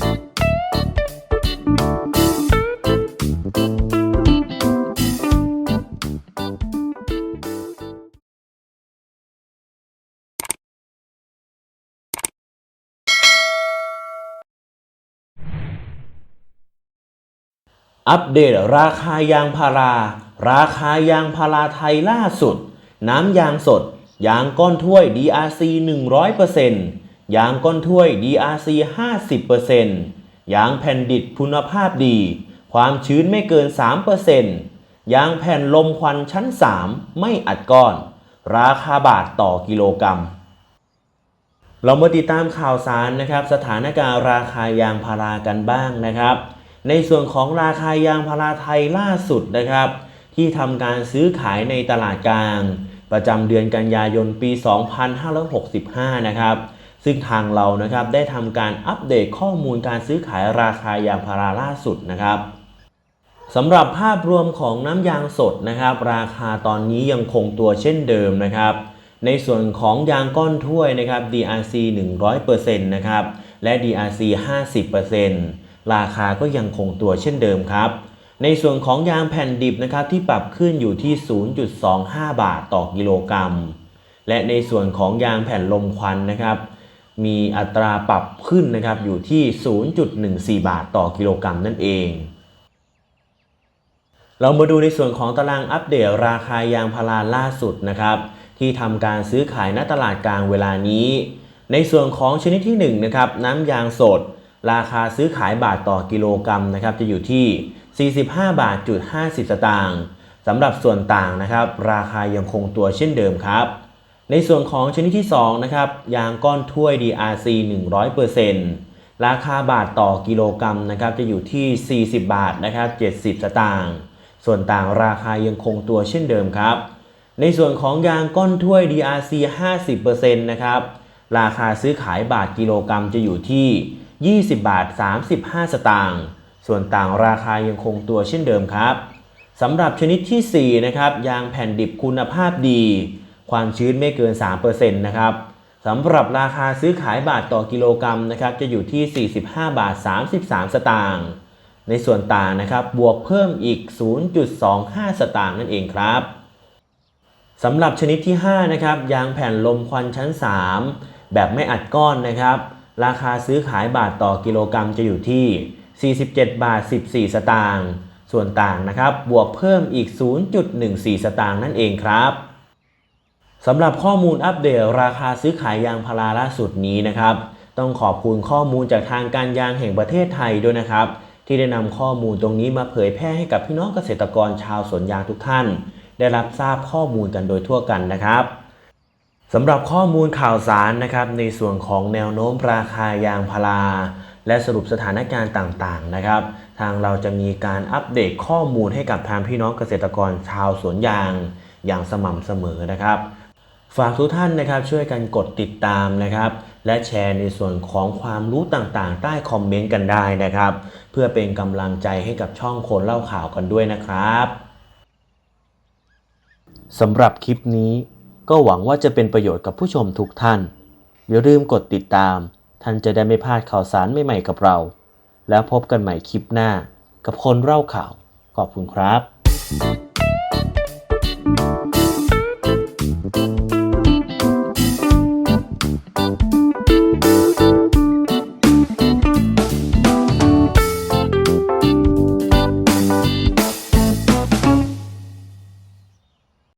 อัปเดตราคายางพารา ราคายางพาราไทยล่าสุด น้ำยางสด ยางก้อนถ้วย DRC 100% ยางก้นถ้วย DRC 50%ยางแผ่นดิบคุณภาพดี ความชื้นไม่เกิน 3%ยางแผ่นลมควันชั้น 3 ไม่อัดก้อน ราคาบาทต่อกิโลกรัม เรามาติดตามข่าวสารนะครับ สถานการณ์ราคายางพารากันบ้างนะครับ ในส่วนของราคายางพาราไทยล่าสุดนะครับ ที่ทำการซื้อขายในตลาดกลาง ประจำเดือนกันยายนปี 2565 นะครับ ซึ่งทางเรานะครับได้ทำการอัปเดตข้อมูลการซื้อขายราคายางพาราล่าสุดนะครับสำหรับภาพรวมของน้ำยางสดนะครับ ราคาตอนนี้ยังคงตัวเช่นเดิมนะครับ ในส่วนของยางก้อนถ้วยนะครับ DRC 100%นะครับ และ DRC 50%ราคาก็ยังคงตัวเช่นเดิมครับ ในส่วนของยางแผ่นดิบนะครับที่ปรับขึ้นอยู่ที่ 0.25 บาทต่อกิโลกรัม และในส่วนของยางแผ่นลมควันนะครับ มีอัตราปรับขึ้นนะครับ อยู่ที่ 0.14 บาทต่อกิโลกรัมนั่นเอง เรามาดูในส่วนของตารางอัปเดตราคายางพาราล่าสุดนะครับ ที่ทำการซื้อขายณตลาดกลางเวลานี้ ในส่วนของชนิดที่1นะครับน้ำยางสด ราคาซื้อขายบาทต่อกิโลกรัมนะครับ จะอยู่ที่ 45 บาทจุด50 สตางค์สำหรับส่วนต่างนะครับ ราคายังคงตัวเช่นเดิมครับ ในส่วนของชนิดที่2นะครับยางก้อนถ้วย DRC 100%ราคาบาทต่อกิโลกรัมนะครับจะอยู่ที่ 40 บาทนะครับ70 สตางค์ส่วนต่างราคายังคงตัวเช่นเดิมครับ ในส่วนของยางก้อนถ้วย DRC 50%นะครับราคาซื้อขายบาทกิโลกรัมจะอยู่ที่ 20 บาท 35 สตางค์ส่วนต่างราคายังคงตัวเช่นเดิมครับสำหรับชนิดที่4นะครับยางแผ่นดิบคุณภาพดี ความชื้นไม่เกิน 3%นะครับสำหรับราคาซื้อขายบาทต่อกิโลกรัมนะครับจะอยู่ที่ 45 บาท 33 สตางค์ในส่วนต่างนะครับบวกเพิ่มอีก 0.25 สตางค์นั่นเองครับสำหรับชนิดที่ 5 นะครับ ยางแผ่นลมควันชั้น 3 แบบไม่อัดก้อนนะครับ ราคาซื้อขายบาทต่อกิโลกรัมจะอยู่ที่ 47 บาท 14 สตางค์ส่วนต่างนะครับบวกเพิ่มอีก 0.14 สตางค์นั่นเองครับ สำหรับข้อมูลอัปเดตราคาซื้อขายยางพาราล่าสุดนี้นะครับ ต้องขอบคุณข้อมูลจากทางการยางแห่งประเทศไทยด้วยนะครับ ที่ได้นำข้อมูลตรงนี้มาเผยแพร่ให้กับพี่น้องเกษตรกรชาวสวนยางทุกท่าน ได้รับทราบข้อมูลกันโดยทั่วกันนะครับสำหรับข้อมูลข่าวสารนะครับในส่วนของแนวโน้มราคายางพาราและสรุปสถานการณ์ต่างๆนะครับ ทางเราจะมีการอัปเดตข้อมูลให้กับทางพี่น้องเกษตรกรชาวสวนยางอย่างสม่ำเสมอนะครับ ฝากทุกท่านนะครับช่วยกันกดติดตามนะครับ และแชร์ในส่วนของความรู้ต่างๆ ใต้คอมเมนต์กันได้นะครับ เพื่อเป็นกำลังใจให้กับช่องคนเล่าข่าวกันด้วยนะครับสำหรับคลิปนี้ก็หวังว่าจะเป็นประโยชน์กับผู้ชมทุกท่าน อย่าลืมกดติดตาม ท่านจะได้ไม่พลาดข่าวสารใหม่ๆกับเรา แล้วพบกันใหม่คลิปหน้ากับคนเล่าข่าว ขอบคุณครับ